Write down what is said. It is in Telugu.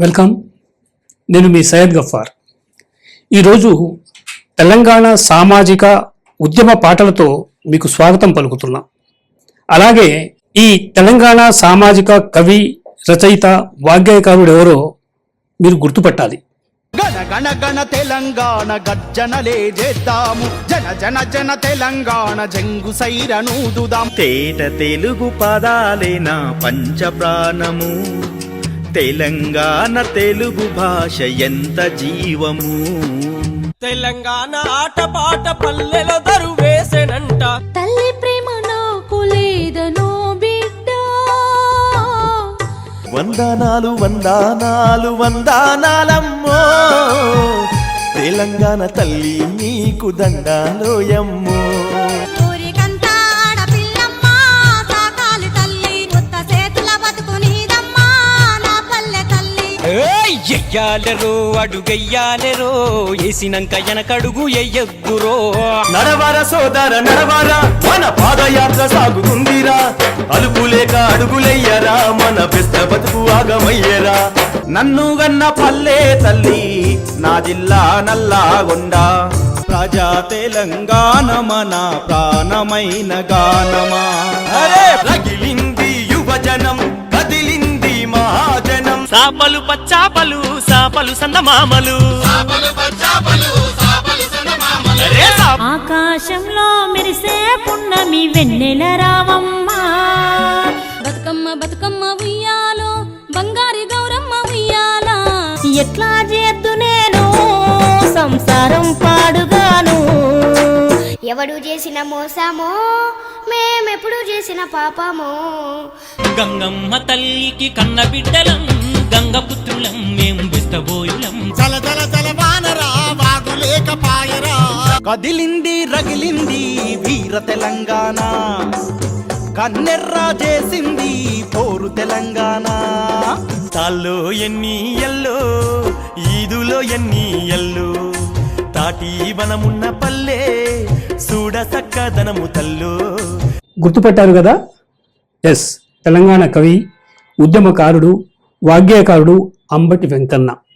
వెల్కమ్. నేను మీ సయ్యద్ గఫార్ ఈరోజు తెలంగాణ సామాజిక ఉద్యమ పాటలతో మీకు స్వాగతం పలుకుతున్నా. అలాగే ఈ తెలంగాణ సామాజిక కవి రచయిత వాగ్గేయకారుడు ఎవరో మీరు గుర్తుపట్టాలి. గణ గణ గణ తెలంగాణ గర్జనలే చేద్దాము. జన జన జన తెలంగాణ జంగు సైరనూదుదాం. తేట తెలుగు పదాలే నా పంచ ప్రాణము తెలంగాణ తెలుగు భాష ఎంత జీవము? తెలంగాణ ఆటపాట పల్లెలో దరువేసెనంట తల్లి ప్రేమ నాకు లేదనో బిడ్డ. వందనాలు వందనాలు వందనాలమ్మో. తెలంగాణ తల్లి నీకు దండాలోయమ్మో. ఏయ్, ఎయ్యాలెరో అడుగెయ్యాలెరో ఏసినంక వెనకడుగు ఎయ్యొద్దురో. నడవర సోదర నడవర మన పాదయాత్ర సాగుతుందిరా. అలుపులేక అడుగులెయ్యరా మన పెద్ద బతుకు ఆగమయ్యరా. నన్ను గన్న పల్లె తల్లి నా జిల్లా నల్లాగొండ ప్రజా తెలంగాణ మన ప్రాణమైన గానమా. సాపలు పచ్చాపలు సాపలు సాప- ఆకాశంలో మెరిసే పున్నమి వెన్నెల రావమ్మా. బతుకమ్మ బతుకమ్మ ఉయ్యాలో బంగారి గౌరమ్మ ఉయ్యాల. ఎట్లా చేద్దు నేను? సంసారం పాడుగాను. ఎవడు చేసిన మోసమో మేమెప్పుడు చేసిన పాపమో. గంగమ్మ తల్లికి కన్న బిడ్డలం గంగ పుత్రులం మేము బిస్తబోయులం జల జల జల వానరా వాగులేక పాయరా. కదిలింది రగిలింది వీర తెలంగాణ. కన్నెర్రా చేసింది పోరు తెలంగాణ. తాల్లో ఎన్ని ఎల్లో ఈదులో ఎన్ని ఎల్లు. తాటి వనమున్న పల్లె చూడ సక్కదనము తల్లు. గుర్తుపట్టారు కదా? ఎస్ తెలంగాణ కవి ఉద్యమకారుడు వాగ్గేయకారుడు అంబటి వెంకన్న.